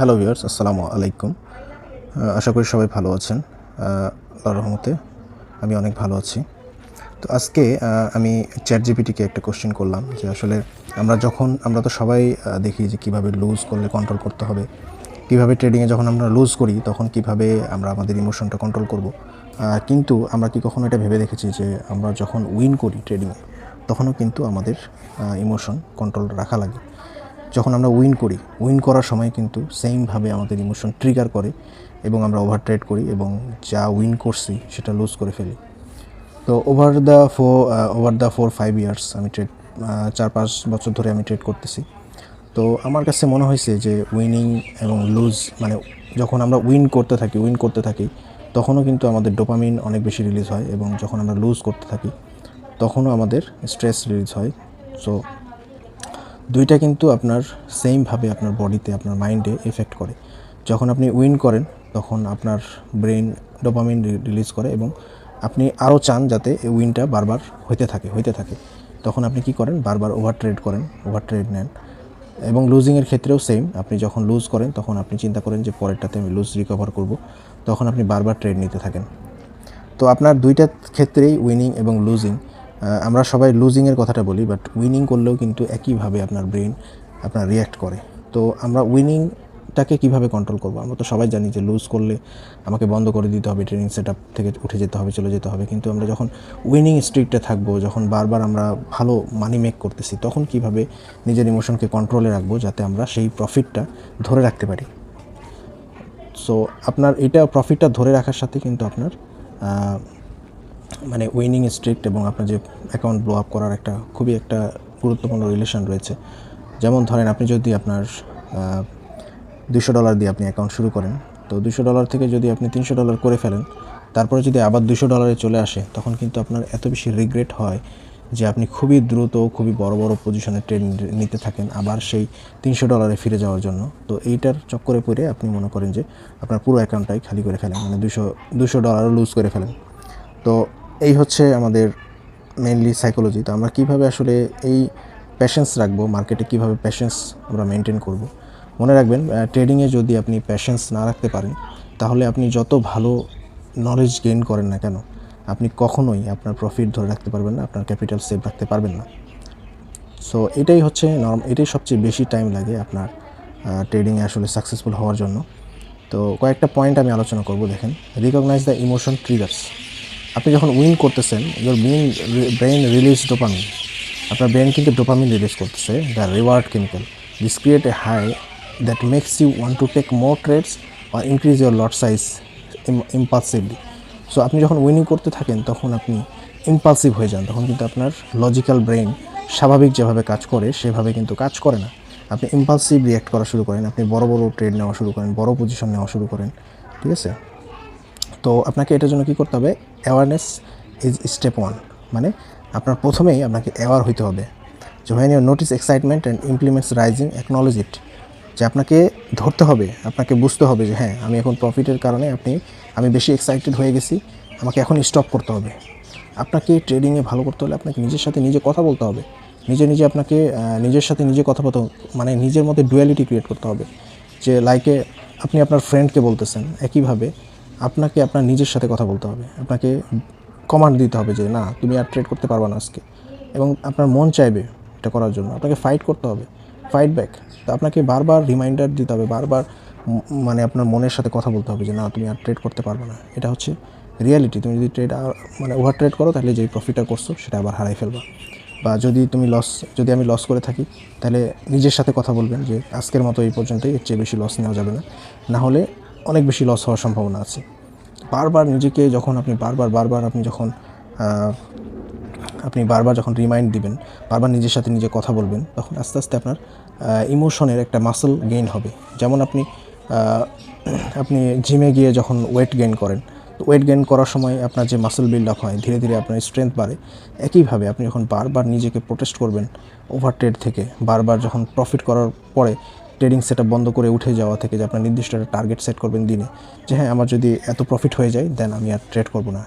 Hello viewers আসসালামু আলাইকুম আশা করি সবাই ভালো আছেন। আল্লাহর রহমতে আমি অনেক ভালো আছি। তো আজকে আমি চ্যাট জিপিটিকে একটা কোশ্চেন করলাম যে আসলে আমরা যখন, আমরা তো সবাই দেখি যে কীভাবে লুজ করলে কন্ট্রোল করতে হবে। কীভাবে ট্রেডিংয়ে যখন আমরা লুজ করি, তখন কীভাবে আমরা আমাদের ইমোশনটা কন্ট্রোল করব। কিন্তু আমরা কি কখনো এটা ভেবে দেখেছি যে আমরা যখন উইন করি ট্রেডিংয়ে তখনও কিন্তু আমাদের ইমোশন কন্ট্রোল রাখা লাগে। যখন আমরা উইন করি উইন করার সময় কিন্তু সেমভাবে আমাদের ইমোশন ট্রিগার করে এবং আমরা ওভার ট্রেড করি এবং যা উইন করছি সেটা লুজ করে ফেলি। তো over the four over the four five years আমি ট্রেড চার, পাঁচ বছর ধরে আমি ট্রেড করতেছি। তো আমার কাছে মনে হয়েছে যে উইনিং এবং লুজ মানে যখন আমরা উইন করতে থাকি উইন করতে থাকি, তখনও কিন্তু আমাদের ডোপামিন অনেক বেশি রিলিজ হয় এবং যখন আমরা লুজ করতে থাকি, তখনও আমাদের স্ট্রেস রিলিজ হয়। সো দুইটা কিন্তু আপনার সেমভাবে আপনার বডিতে আপনার মাইন্ডে এফেক্ট করে। যখন আপনি উইন করেন, তখন আপনার ব্রেন ডোপামিন রিলিজ করে এবং আপনি আরও চান যাতে এই উইনটা বারবার হইতে থাকে হইতে থাকে। তখন আপনি কি করেন? বারবার ওভার ট্রেড করেন ওভার ট্রেড নেন। এবং লুজিংয়ের ক্ষেত্রেও সেম আপনি যখন লুজ করেন, তখন আপনি চিন্তা করেন যে পরেরটাতে আমি লুজ রিকভার করব। তখন আপনি বারবার ট্রেড নিতে থাকেন। তো আপনার দুইটা ক্ষেত্রেই উইনিং এবং লুজিং আমরা সবাই লুজিংয়ের কথাটা বলি বাট উইনিং করলেও কিন্তু একইভাবে আপনার ব্রেন আপনার রিয়্যাক্ট করে। তো আমরা উইনিংটাকে কীভাবে কন্ট্রোল করব? আমরা তো সবাই জানি যে লুজ করলে আমাকে বন্ধ করে দিতে হবে ট্রেনিং সেট থেকে উঠে যেতে হবে, চলে যেতে হবে। কিন্তু আমরা যখন উইনিং স্ট্রিকটা থাকব, যখন বারবার আমরা ভালো মানি মেক করতেছি, তখন কীভাবে নিজের ইমোশনকে কন্ট্রোলে রাখব যাতে আমরা সেই প্রফিটটা ধরে রাখতে পারি? সো আপনার এটা প্রফিটটা ধরে রাখার সাথে কিন্তু আপনার মানে উইনিং স্ট্রিক্ট এবং আপনার যে অ্যাকাউন্ট ব্লো আপ করার একটা খুবই একটা গুরুত্বপূর্ণ রিলেশন রয়েছে। যেমন ধরেন আপনি যদি আপনার দুশো ডলার দিয়ে আপনি অ্যাকাউন্ট শুরু করেন, তো দুশো ডলার থেকে যদি আপনি তিনশো ডলার করে ফেলেন, তারপরে যদি আবার দুশো ডলারে চলে আসে, তখন কিন্তু আপনার এত বেশি রিগ্রেট হয় যে আপনি খুবই দ্রুত, খুবই বড় বড় পজিশনে ট্রেড নিতে থাকেন আবার সেই তিনশো ডলারে ফিরে যাওয়ার জন্য। তো এইটার চক্করে পড়ে আপনি মনে করেন যে আপনার পুরো অ্যাকাউন্টটাই খালি করে ফেলেন মানে দুশো দুশো ডলারও লুজ করে ফেলেন। তো এই হচ্ছে আমাদের মেনলি সাইকোলজি তো আমরা কীভাবে আসলে এই প্যাশেন্স রাখব মার্কেটে কীভাবে প্যাশেন্স আমরা মেনটেন করব? মনে রাখবেন ট্রেডিংয়ে যদি আপনি প্যাশেন্স না রাখতে পারেন, তাহলে আপনি যত ভালো নলেজ গেইন করেন না কেন, আপনি কখনোই আপনার প্রফিট ধরে রাখতে পারবেন না, আপনার ক্যাপিটাল সেভ রাখতে পারবেন না। সো এটাই হচ্ছে নর্ম এটাই সবচেয়ে বেশি টাইম লাগে আপনার ট্রেডিংয়ে আসলে সাকসেসফুল হওয়ার জন্য। তো, কয়েকটা পয়েন্ট আমি আলোচনা করব, দেখেন। রিকগনাইজ দ্য ইমোশন ট্রিগার্স আপনি যখন উইন করতেছেন your brain brain release dopamine আপনার ব্রেন কিন্তু ডোপামিন রিলিজ করতেছে the reward chemical this create a high that makes you want to take more trades R increase your lot size impulsively so আপনি যখন winning করতে থাকেন, তখন আপনি impulsive হয়ে যান। তখন কিন্তু আপনার লজিক্যাল ব্রেন স্বাভাবিক যেভাবে কাজ করে, সেভাবে কিন্তু কাজ করে না। আপনি ইম্পালসিভ রিয়াক্ট করা শুরু করেন, আপনি বড় বড় ট্রেড নেওয়া শুরু করেন, বড় পজিশন নেওয়া শুরু করেন। ঠিক আছে? তো আপনাকে এটার জন্য কী করতে হবে? অ্যাওয়ারনেস ইজ স্টেপ ওয়ান মানে আপনার প্রথমেই আপনাকে অ্যাওয়ার হইতে হবে। যে when you notice excitement and implements rising acknowledge it যে আপনাকে ধরতে হবে, আপনাকে বুঝতে হবে যে হ্যাঁ আমি এখন প্রফিটের কারণে আপনি, আমি বেশি এক্সাইটেড হয়ে গেছি, আমাকে এখন স্টপ করতে হবে। আপনাকে ট্রেডিংয়ে ভালো করতে হলে আপনাকে নিজের সাথে নিজে কথা বলতে হবে। নিজে নিজে আপনাকে নিজের সাথে নিজে কথা বলতে মানে নিজের মধ্যে ডুয়ালিটি ক্রিয়েট করতে হবে। যে লাইকে আপনি আপনার ফ্রেন্ডকে বলতেছেন, একইভাবে আপনাকে আপনার নিজের সাথে কথা বলতে হবে। আপনাকে কমান্ড দিতে হবে যে, না, তুমি আর ট্রেড করতে পারবে না আজকে। এবং আপনার মন চাইবে এটা করার জন্য। আপনাকে ফাইট করতে হবে। ফাইট ব্যাক তো আপনাকে বারবার রিমাইন্ডার দিতে হবে, বারবার মানে আপনার মনের সাথে কথা বলতে হবে যে, না, তুমি আর ট্রেড করতে পারবে না। এটা হচ্ছে রিয়ালিটি তুমি যদি ট্রেড আর মানে ওভার ট্রেড করো, তাহলে যেই প্রফিটটা করছ, সেটা আবার হারাই ফেলবা। বা যদি তুমি লস যদি আমি লস করে থাকি, তাহলে নিজের সাথে কথা বলবেন যে, আজকের মতো এই পর্যন্তই, এর চেয়ে বেশি লস নেওয়া যাবে না। না হলে অনেক বেশি লস হওয়ার সম্ভাবনা আছে। বারবার নিজেকে যখন আপনি বারবার বারবার আপনি যখন আপনি বারবার যখন রিমাইন্ড দিবেন, বারবার নিজের সাথে নিজে কথা বলবেন, তখন আস্তে আস্তে আপনার ইমোশনের একটা মাসল গেইন হবে। যেমন আপনি আপনি জিমে গিয়ে যখন ওয়েট গেইন করেন, তো ওয়েট গেইন করার সময় আপনার যে মাসল বিল্ড আপ হয়, ধীরে ধীরে আপনার স্ট্রেংথ বাড়ে। একইভাবে আপনি যখন বারবার নিজেকে প্রোটেস্ট করবেন ওভারটেড থেকে, বারবার যখন প্রফিট করার পরে ট্রেডিং সেট বন্ধ করে উঠে যাওয়া থেকে যে আপনার নির্দিষ্ট একটা টার্গেট সেট করবেন দিনে, যে হ্যাঁ আমার যদি এত প্রফিট হয়ে যায় দেন আমি আর ট্রেড করব না।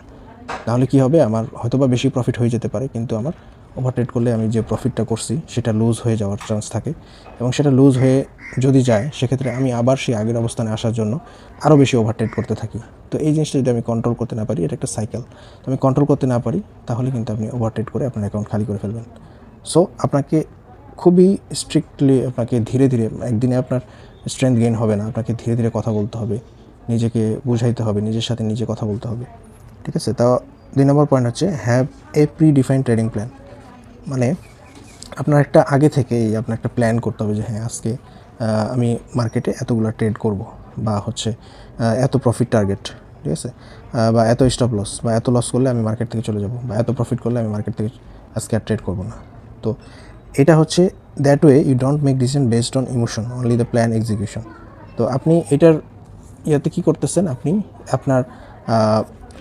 তাহলে কি হবে? আমার হয়তো বা বেশি প্রফিট হয়ে যেতে পারে, কিন্তু আমার ওভার ট্রেড করলে আমি যে প্রফিটটা করছি, সেটা লুজ হয়ে যাওয়ার চান্স থাকে। এবং সেটা লুজ হয়ে যদি যায়, সেক্ষেত্রে আমি আবার সেই আগের অবস্থানে আসার জন্য আরও বেশি ওভার ট্রেড করতে থাকি। তো এই জিনিসটা যদি আমি কন্ট্রোল করতে না পারি, এটা একটা সাইকেল তো আমি কন্ট্রোল করতে না পারি, তাহলে কিন্তু আপনি ওভার ট্রেড করে আপনার অ্যাকাউন্ট খালি করে ফেলবেন। সো আপনাকে খুবই স্ট্রিক্টলি আপনাকে ধীরে ধীরে, একদিনে আপনার স্ট্রেংথ গেইন হবে না। আপনাকে ধীরে ধীরে কথা বলতে হবে। নিজেকে বুঝাইতে হবে, নিজের সাথে নিজে কথা বলতে হবে। ঠিক আছে? তা দুই নম্বর পয়েন্ট হচ্ছে have a predefine trading plan মানে আপনার একটা আগে থেকেই আপনার একটা প্ল্যান করতে হবে যে হ্যাঁ আজকে আমি মার্কেটে এতগুলো ট্রেড করব বা হচ্ছে এত প্রফিট টার্গেট ঠিক আছে? বা এত স্টপ লস বা এত লস করলে আমি মার্কেট থেকে চলে যাব বা এত প্রফিট করলে আমি মার্কেট থেকে আজকে আর ট্রেড করব না। তো এটা হচ্ছে that way you don't make decision based on emotion only the plan execution তো আপনি এটার ইয়াতে কী করতেছেন? আপনি আপনার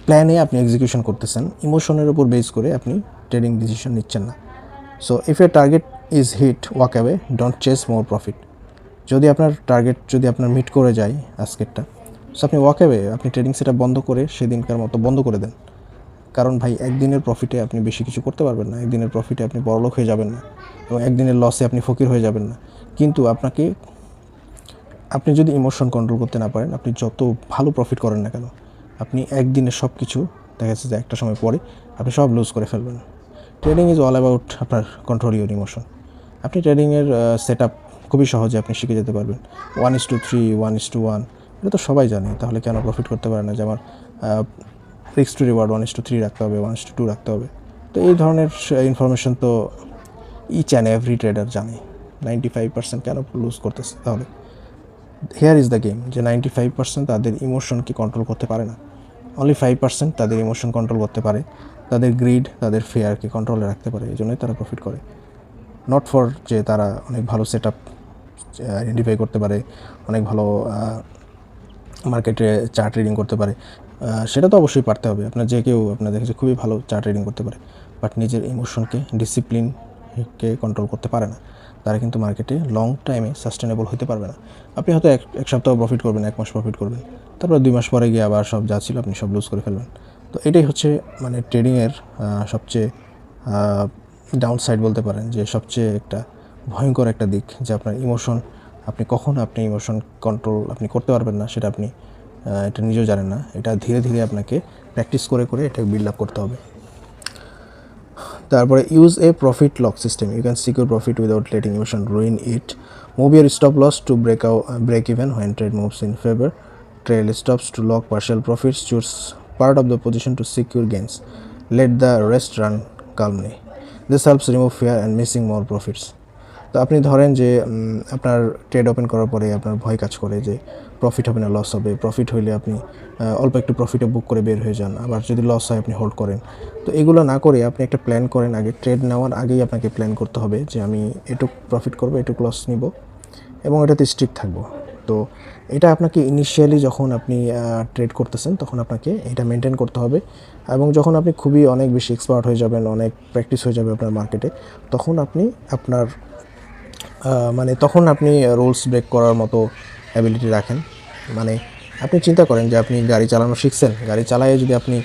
প্ল্যানে আপনি এক্সিকিউশন করতেছেন। ইমোশনের উপর বেস করে আপনি ট্রেডিং ডিসিশন নিচ্ছেন না। So if a target is hit walk away don't chase more profit যদি আপনার টার্গেট যদি আপনার মিট করে যায় আজকেরটা সো আপনি ওয়াক অ্যাওয়ে আপনি ট্রেডিং সেটা বন্ধ করে সেদিনকার মতো বন্ধ করে দেন। কারণ ভাই, একদিনের প্রফিটে আপনি বেশি কিছু করতে পারবেন না, একদিনের প্রফিটে আপনি বড়লোক হয়ে যাবেন না এবং একদিনের লসে আপনি ফকির হয়ে যাবেন না। কিন্তু আপনাকে, আপনি যদি ইমোশন কন্ট্রোল করতে না পারেন, আপনি যত ভালো প্রফিট করেন না কেন, আপনি একদিনে সব কিছু দেখা যাচ্ছে যে একটা সময় পরে আপনি সব লুজ করে ফেলবেন। ট্রেডিং ইজ অল অ্যাবাউট আপনার কন্ট্রোল ইউর ইমোশন আপনি ট্রেডিংয়ের সেট আপ খুবই সহজে আপনি শিখে যেতে পারবেন। One is to three one is to one এটা তো সবাই জানে, তাহলে কেন প্রফিট করতে পারে না যে আমার রিক্স to reward one two three রাখতে হবে ওয়ান টু টু রাখতে হবে। তো এই ধরনের ইনফরমেশন তো ইচ অ্যান্ড এভরি ট্রেডার জানে। নাইনটি ফাইভ পার্সেন্ট কেন লুজ করতেছে? তাহলে হেয়ার ইজ দ্য গেম যে নাইনটি ফাইভ পার্সেন্ট তাদের ইমোশনকে কন্ট্রোল করতে পারে না। অনলি ফাইভ পার্সেন্ট তাদের ইমোশন কন্ট্রোল করতে পারে। তাদের গ্রিড তাদের ফেয়ারকে কন্ট্রোলে রাখতে পারে, এই জন্যই তারা প্রফিট করে। নট ফর যে তারা অনেক ভালো সেট আপ আইডেন্টিফাই করতে পারে, অনেক ভালো মার্কেটে চার্ট রিডিং করতে পারে। সেটা তো অবশ্যই পারতে হবে। আপনার যে কেউ আপনার দেখেছে খুবই ভালো চার্ট রিডিং করতে পারে। বাট নিজের ইমোশনকে ডিসিপ্লিনকে কন্ট্রোল করতে পারে না। তারা কিন্তু মার্কেটে লং টাইমে সাস্টেনেবল হতে পারবে না। আপনি হয়তো এক এক সপ্তাহ প্রফিট করবেন, এক মাস প্রফিট করবেন। তারপর দুই মাস পরে গিয়ে আবার সব যা ছিল আপনি সব লুজ করে ফেলবেন। তো এটাই হচ্ছে মানে ট্রেডিংয়ের সবচেয়ে ডাউন সাইড বলতে পারেন যে সবচেয়ে একটা ভয়ঙ্কর একটা দিক যে আপনার ইমোশন আপনি কখন আপনি ইমোশন কন্ট্রোল আপনি করতে পারবেন না সেটা আপনি এটা নিজেও জানেন না। এটা ধীরে ধীরে আপনাকে প্র্যাকটিস করে করে এটা বিল্ড আপ করতে হবে। তারপরে use a profit lock system you can secure profit without letting emotion ruin it move your stop loss to break out break even when trade moves in favour trail stops to lock partial profits choose part of the position to secure gains let the rest run calmly this helps remove fear and missing more profits তো আপনি ধরেন যে আপনার trade open করার পরে আপনার ভয় কাজ করে যে প্রফিট হবে না লস হবে। প্রফিট হইলে আপনি অল্প একটু প্রফিটে বুক করে বের হয়ে যান। আবার যদি লস হয়, আপনি হোল্ড করেন। তো এগুলো না করে আপনি একটা প্ল্যান করেন আগে। ট্রেড নেওয়ার আগেই আপনাকে প্ল্যান করতে হবে যে, আমি এটুক প্রফিট করব, এটুক লস নিব এবং এটাতে স্ট্রিক্ট থাকব। তো এটা আপনাকে ইনিশিয়ালি যখন আপনি ট্রেড করতেছেন, তখন আপনাকে এটা মেনটেন করতে হবে এবং যখন আপনি খুবই অনেক বেশি এক্সপার্ট হয়ে যাবেন, অনেক প্র্যাকটিস হয়ে যাবে আপনার মার্কেটে তখন আপনি আপনার মানে তখন আপনি রুলস ব্রেক করার মতো অ্যাবিলিটি রাখেন। মানে আপনি চিন্তা করেন যে আপনি গাড়ি চালানো শিখছেন। গাড়ি চালায় যদি আপনি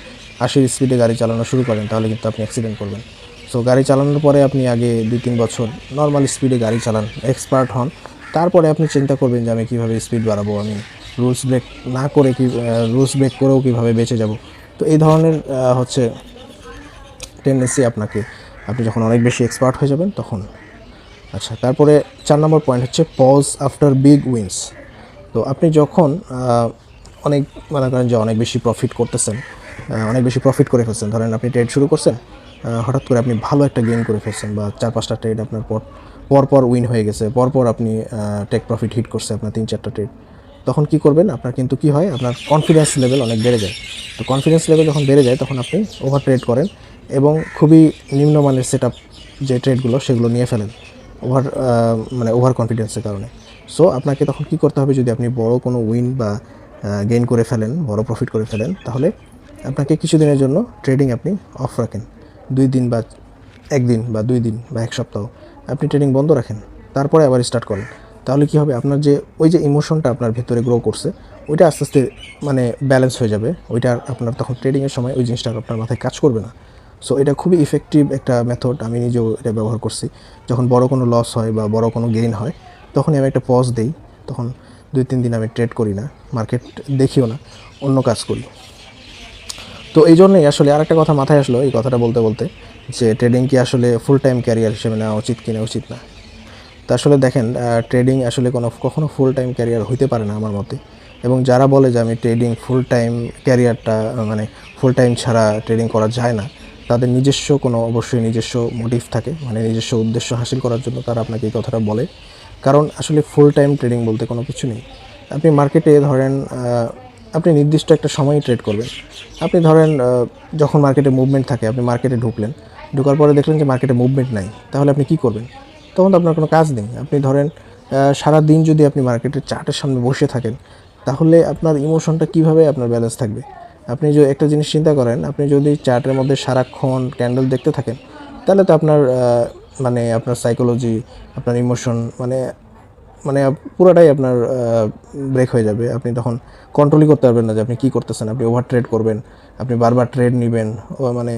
আশির স্পিডে গাড়ি চালানো শুরু করেন, তাহলে কিন্তু আপনি অ্যাক্সিডেন্ট করবেন। সো গাড়ি চালানোর পরে আপনি আগে দুই তিন বছর নর্মাল স্পিডে গাড়ি চালান এক্সপার্ট হন। তারপরে আপনি চিন্তা করবেন যে আমি কীভাবে স্পিড বাড়াবো, আমি রুলস ব্রেক না করে কি রুলস ব্রেক করেও কীভাবে বেঁচে যাব। তো এই ধরনের হচ্ছে টেন্ডেন্সি আপনাকে, আপনি যখন অনেক বেশি এক্সপার্ট হয়ে যাবেন, তখন আচ্ছা তারপরে চার নম্বর পয়েন্ট হচ্ছে পজ আফটার বিগ উইন্স তো আপনি যখন অনেক, মনে করেন যে অনেক বেশি প্রফিট করতেছেন অনেক বেশি প্রফিট করে ফেলছেন, ধরেন আপনি ট্রেড শুরু করছেন হঠাৎ করে আপনি ভালো একটা গেম করে ফেলছেন বা চার পাঁচটা ট্রেড আপনার পর পর পর উইন হয়ে গেছে পরপর আপনি টেক প্রফিট হিট করছে আপনার তিন চারটা ট্রেড তখন কি করবেন? আপনার কিন্তু কি হয়? আপনার কনফিডেন্স লেভেল অনেক বেড়ে যায়। তো কনফিডেন্স লেভেল যখন বেড়ে যায়, তখন আপনি ওভার ট্রেড করেন এবং খুবই নিম্নমানের সেট আপ যে ট্রেডগুলো সেগুলো নিয়ে ফেলেন। ওভার মানে ওভার কনফিডেন্সের কারণে। সো আপনাকে তখন কি করতে হবে যদি আপনি বড় কোনো উইন বা গেইন করে ফেলেন, বড় প্রফিট করে ফেলেন, তাহলে আপনাকে কিছুদিনের জন্য ট্রেডিং আপনি অফ রাখেন। দুই দিন বা একদিন বা দুই দিন বা এক সপ্তাহ আপনি ট্রেডিং বন্ধ রাখেন। তারপরে আবার স্টার্ট করেন। তাহলে কি হবে? আপনার যে, ওই যে ইমোশনটা আপনার ভেতরে গ্রো করছে, ওইটা আস্তে আস্তে মানে ব্যালেন্স হয়ে যাবে। ওইটা আপনার তখন ট্রেডিংয়ের সময় ওই জিনিসটা আপনার মাথায় কাজ করবে না। সো এটা খুবই ইফেক্টিভ একটা মেথড আমি নিজেও এটা ব্যবহার করছি। যখন বড় কোনো লস হয় বা বড় কোনো গেইন হয়, তখনই আমি একটা পজ দিই। তখন দুই তিন দিন আমি ট্রেড করি না মার্কেট দেখিও না, অন্য কাজ করি। তো এই জন্যই আসলে আরেকটা কথা মাথায় আসলো এই কথাটা বলতে বলতে, যে ট্রেডিং কি আসলে ফুল টাইম ক্যারিয়ার হিসেবে নেওয়া উচিত কিনা উচিত না। তা আসলে দেখেন ট্রেডিং আসলে কোনো, কখনো ফুল টাইম ক্যারিয়ার হইতে পারে না আমার মতে। এবং যারা বলে যে আমি ট্রেডিং ফুল টাইম ক্যারিয়ারটা মানে ফুল টাইম ছাড়া ট্রেডিং করা যায় না তাদের নিজস্ব কোনো অবশ্যই নিজস্ব মোটিভ থাকে মানে নিজস্ব উদ্দেশ্য হাসিল করার জন্য তারা আপনাকে এই কথাটা বলে। কারণ আসলে ফুল টাইম ট্রেডিং বলতে কোনো কিছু নেই। আপনি মার্কেটে ধরেন আপনি নির্দিষ্ট একটা সময় ট্রেড করবেন। আপনি ধরেন যখন মার্কেটে মুভমেন্ট থাকে, আপনি মার্কেটে ঢুকলেন। ঢোকার পরে দেখলেন যে মার্কেটে মুভমেন্ট নাই। তাহলে আপনি কী করবেন? তখন তো আপনার কোনো কাজ নেই। আপনি ধরেন সারা দিন যদি আপনি মার্কেটের চার্টের সামনে বসে থাকেন, তাহলে আপনার ইমোশনটা কীভাবে আপনার ব্যালেন্স থাকবে? আপনি যে একটা জিনিস চিন্তা করেন, আপনি যদি চার্টের মধ্যে সারাক্ষণ ক্যান্ডেল দেখতে থাকেন, তাহলে তো আপনার মানে আপনার সাইকোলজি আপনার ইমোশন মানে মানে পুরোটাই আপনার ব্রেক হয়ে যাবে। আপনি তখন কন্ট্রোলই করতে পারবেন না যে আপনি কী করতেছেন, আপনি ওভার ট্রেড করবেন, আপনি বারবার ট্রেড নেবেন মানে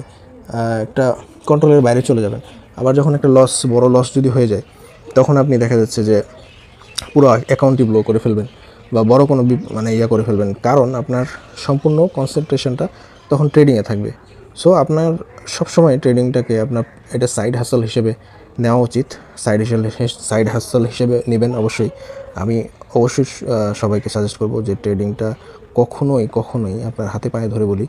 একটা কন্ট্রোলের বাইরে চলে যাবেন। আবার যখন একটা লস বড় লস যদি হয়ে যায়, তখন আপনি দেখা যাচ্ছে যে পুরো অ্যাকাউন্টই ব্লো করে ফেলবেন। বা বড় কোনো মানে ইয়া করে ফেলবেন। কারণ আপনার সম্পূর্ণ কনসেন্ট্রেশনটা তখন ট্রেডিংয়ে থাকবে। সো আপনার সবসময় ট্রেডিংটাকে আপনার এটা সাইড হাসল হিসেবে নেওয়া উচিত। সাইড হিসেবে সাইড হাসল হিসেবে নেবেন অবশ্যই। আমি অবশ্যই সবাইকে সাজেস্ট করব যে ট্রেডিংটা কখনোই কখনোই আপনার হাতে পায়ে ধরে বলি,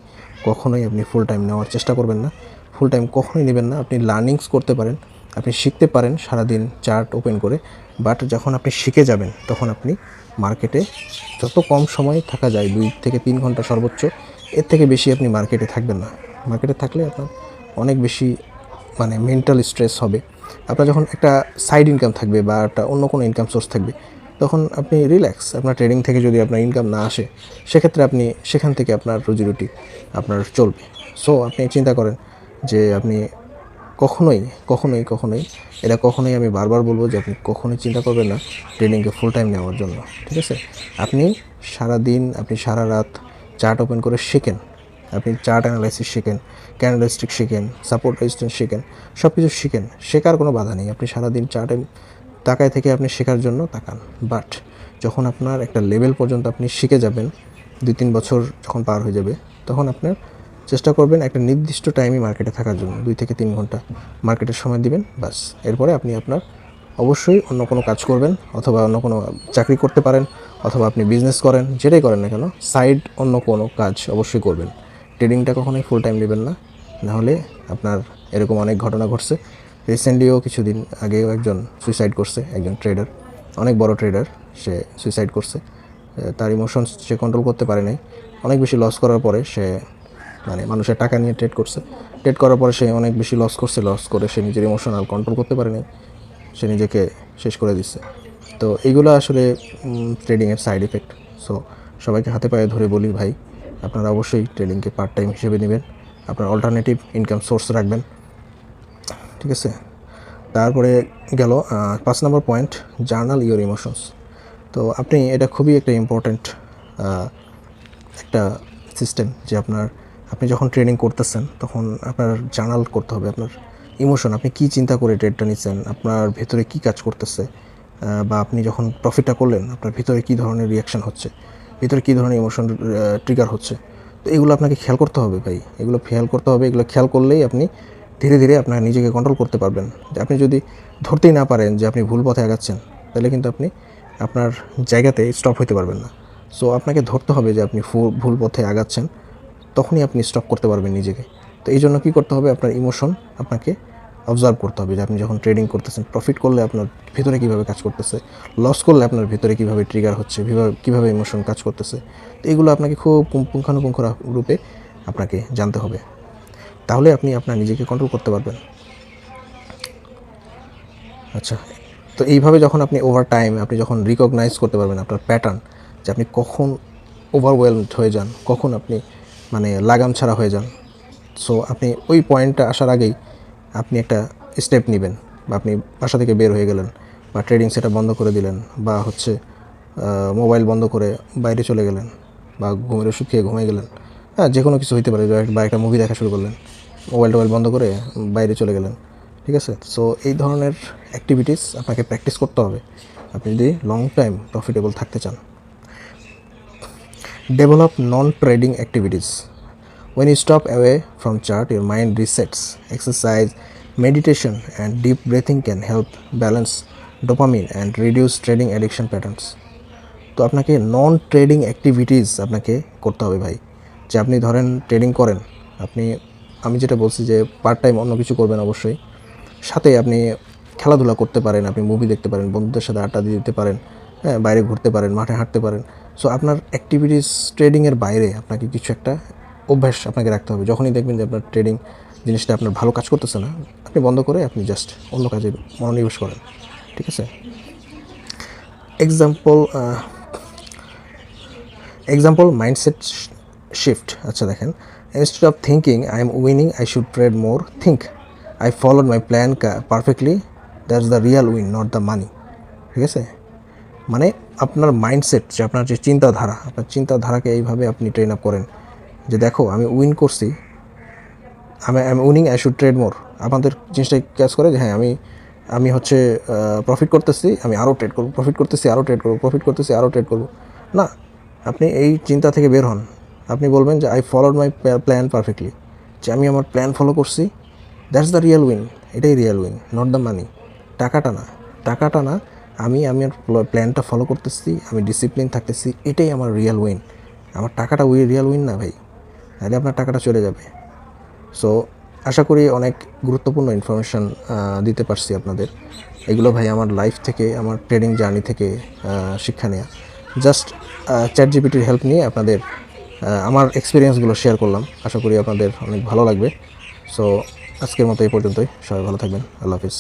কখনোই আপনি ফুল টাইম নেওয়ার চেষ্টা করবেন না। ফুল টাইম কখনোই নেবেন না। আপনি লার্নিংস করতে পারেন, আপনি শিখতে পারেন সারাদিন চার্ট ওপেন করে। বাট যখন আপনি শিখে যাবেন, তখন আপনি মার্কেটে যত কম সময় থাকা যায়, দুই থেকে তিন ঘণ্টা সর্বোচ্চ, এর থেকে বেশি আপনি মার্কেটে থাকবেন না। মার্কেটে থাকলে আপনার অনেক বেশি মানে মেন্টাল স্ট্রেস হবে। আপনার যখন একটা সাইড ইনকাম থাকবে বা একটা অন্য কোনো ইনকাম সোর্স থাকবে, তখন আপনি রিল্যাক্স আপনার ট্রেডিং থেকে যদি আপনার ইনকাম না আসে, সেক্ষেত্রে আপনি সেখান থেকে আপনার রুজি রুটি আপনার চলবে। সো আপনি চিন্তা করেন যে আপনি কখনোই কখনোই কখনোই, এটা কখনোই আমি বারবার বলব যে আপনি কখনোই চিন্তা করবেন না ট্রেনিংকে ফুল টাইম নেওয়ার জন্য, ঠিক আছে? আপনি সারা দিন আপনি সারা রাত চার্ট ওপেন করে শেখেন, আপনি চার্ট অ্যানালাইসিস শেখেন ক্যান্ডেলস্টিক শেখেন সাপোর্ট রেজিস্ট্যান্স শেখেন সব কিছু শিখেন, শেখার কোনো বাধা নেই। আপনি সারাদিন চার্টে তাকায় থেকে আপনি শেখার জন্য তাকান। বাট যখন আপনার একটা লেভেল পর্যন্ত আপনি শিখে যাবেন, দুই তিন বছর যখন পার হয়ে যাবে, তখন আপনার চেষ্টা করবেন একটা নির্দিষ্ট টাইমে মার্কেটে থাকার জন্য, দুই থেকে তিন ঘণ্টা মার্কেটের সময় দিবেন বাস এরপরে আপনি আপনার অবশ্যই অন্য কোনো কাজ করবেন অথবা অন্য কোনো চাকরি করতে পারেন অথবা আপনি বিজনেস করেন, যেটাই করেন না কেন সাইড অন্য কোনো কাজ অবশ্যই করবেন। ট্রেডিংটা কখনোই ফুল টাইম নেবেন না। নাহলে আপনার এরকম অনেক ঘটনা ঘটছে। রিসেন্টলিও কিছুদিন আগেও একজন সুইসাইড করছে, একজন ট্রেডার অনেক বড় ট্রেডার সে সুইসাইড করছে। তার ইমোশনস সে কন্ট্রোল করতে পারে নাই। অনেক বেশি লস করার পরে সে মানে মানুষের টাকা নিয়ে ট্রেড করছে। ট্রেড করার পরে সে অনেক বেশি লস করছে। লস করে সে নিজের ইমোশনাল কন্ট্রোল করতে পারে নাই সে নিজেকে শেষ করে দিচ্ছে। তো এইগুলো আসলে ট্রেডিংয়ের সাইড এফেক্ট সো সবাইকে হাতে পায়ে ধরে বলি ভাই, আপনারা অবশ্যই ট্রেডিংকে পার্ট টাইম হিসেবে নেবেন। আপনার অল্টারনেটিভ ইনকাম সোর্স রাখবেন। ঠিক আছে? তারপরে গেল পাঁচ নম্বর পয়েন্ট জার্নাল ইওর ইমোশনস তো আপনি, এটা খুবই একটা ইম্পর্ট্যান্ট একটা সিস্টেম যে আপনার আপনি যখন ট্রেনিং করতেছেন, তখন আপনার জার্নাল করতে হবে আপনার ইমোশন আপনি কি চিন্তা করে ট্রেডটা নিচ্ছেন আপনার ভেতরে কি কাজ করতেছে? বা আপনি যখন প্রফিটটা করলেন, আপনার ভিতরে কি ধরনের রিয়াকশন হচ্ছে? ভিতরে কী ধরনের ইমোশন ট্রিগার হচ্ছে? তো এগুলো আপনাকে খেয়াল করতে হবে ভাই। এগুলো খেয়াল করতে হবে। এগুলো খেয়াল করলেই আপনি ধীরে ধীরে আপনার নিজেকে কন্ট্রোল করতে পারবেন। আপনি যদি ধরতেই না পারেন যে আপনি ভুল পথে আগাচ্ছেন, তাহলে কিন্তু আপনি আপনার জায়গাতে স্টপ হতে পারবেন না। সো আপনাকে ধরতে হবে যে আপনি ভুল পথে আগাচ্ছেন। তখনই আপনি স্টপ করতে পারবেন নিজেকে। তো এই জন্য কী করতে হবে? আপনার ইমোশন আপনাকে অবজার্ভ করতে হবে যে আপনি যখন ট্রেডিং করতেছেন প্রফিট করলে আপনার ভিতরে কীভাবে কাজ করতেছে? লস করলে আপনার ভিতরে কীভাবে ট্রিগার হচ্ছে? কীভাবে ইমোশন কাজ করতেছে? তো এগুলো আপনাকে খুব পুঙ্খানুপুঙ্খ রূপে আপনাকে জানতে হবে। তাহলে আপনি আপনার নিজেকে কন্ট্রোল করতে পারবেন। আচ্ছা তো এইভাবে যখন আপনি ওভার টাইম আপনি যখন রিকগনাইজ করতে পারবেন আপনার প্যাটার্ন যে আপনি কখন ওভারওয়েলড হয়ে যান, কখন আপনি মানে লাগাম ছাড়া হয়ে যান। সো আপনি ওই পয়েন্টটা আসার আগেই আপনি একটা স্টেপ নেবেন বা আপনি বাসা থেকে বের হয়ে গেলেন বা ট্রেডিং সেটা বন্ধ করে দিলেন বা হচ্ছে মোবাইল বন্ধ করে বাইরে চলে গেলেন বা ঘুমের ওষুধ খেয়ে ঘুমিয়ে গেলেন। হ্যাঁ যে কোনো কিছু হইতে পারে, বা একটা মুভি দেখা শুরু করলেন মোবাইল টোবাইল বন্ধ করে বাইরে চলে গেলেন, ঠিক আছে? সো এই ধরনের অ্যাক্টিভিটিস আপনাকে প্র্যাকটিস করতে হবে। আপনি যদি লং টাইম প্রফিটেবল থাকতে চান। Develop non-trading activities when you stop away from chart your mind resets exercise meditation and deep breathing can help balance dopamine and reduce trading addiction patterns তো আপনাকে নন trading activities আপনাকে করতে হবে ভাই যে আপনি ধরেন ট্রেডিং করেন আপনি আমি যেটা বলছি যে পার্ট টাইম অন্য কিছু করবেন অবশ্যই সাথে আপনি খেলাধুলা করতে পারেন আপনি মুভি দেখতে পারেন বন্ধুদের সাথে আড্ডা দিতে পারেন হ্যাঁ বাইরে ঘুরতে পারেন মাঠে হাঁটতে পারেন সো আপনার অ্যাক্টিভিটিস ট্রেডিংয়ের বাইরে আপনাকে কিছু একটা অভ্যাস আপনাকে রাখতে হবে। যখনই দেখবেন যে আপনার ট্রেডিং জিনিসটা আপনার ভালো কাজ করতেছে না, আপনি বন্ধ করে আপনি জাস্ট অন্য কাজে মনোনিবেশ করেন। ঠিক আছে? এক্সাম্পল এক্সাম্পল মাইন্ডসেট শিফট আচ্ছা দেখেন। Instead of thinking I am winning I should trade more think I followed my plan perfectly that's the real win not the money ঠিক আছে? মানে আপনার মাইন্ডসেট যে আপনার যে চিন্তাধারা, আপনার চিন্তাধারাকে এইভাবে আপনি ট্রেন আপ করেন। যে দেখো, আমি উইন করছি, আমি I am winning I should trade more আমাদের জিনিসটা ক্যাচ করে? যে হ্যাঁ আমি আমি হচ্ছে প্রফিট করতেছি, আমি আরও ট্রেড করব প্রফিট করতেছি আরও ট্রেড করব প্রফিট করতেছি আরও ট্রেড করব। না, আপনি এই চিন্তা থেকে বের হন। আপনি বলবেন যে I followed my plan perfectly যে আমি আমার প্ল্যান ফলো করছি দ্যাটস দ্য রিয়েল উইন এটাই real win not the money টাকাটা না টাকাটা না আমি আমি প্ল্যানটা ফলো করতেছি, আমি ডিসিপ্লিন থাকতেছি, এটাই আমার রিয়েল উইন আমার টাকাটা উই রিয়েল উইন না ভাই। তাহলে আপনার টাকাটা চলে যাবে। সো আশা করি অনেক গুরুত্বপূর্ণ ইনফরমেশান দিতে পারছি আপনাদের। এগুলো ভাই আমার লাইফ থেকে, আমার ট্রেডিং জার্নি থেকে শিক্ষা নেওয়া জাস্ট চ্যাট জিপিটির হেল্প নিয়ে আপনাদের আমার এক্সপিরিয়েন্সগুলো শেয়ার করলাম। আশা করি আপনাদের অনেক ভালো লাগবে। সো আজকের মতো এই পর্যন্তই। সবাই ভালো থাকবেন। আল্লাহ হাফিজ।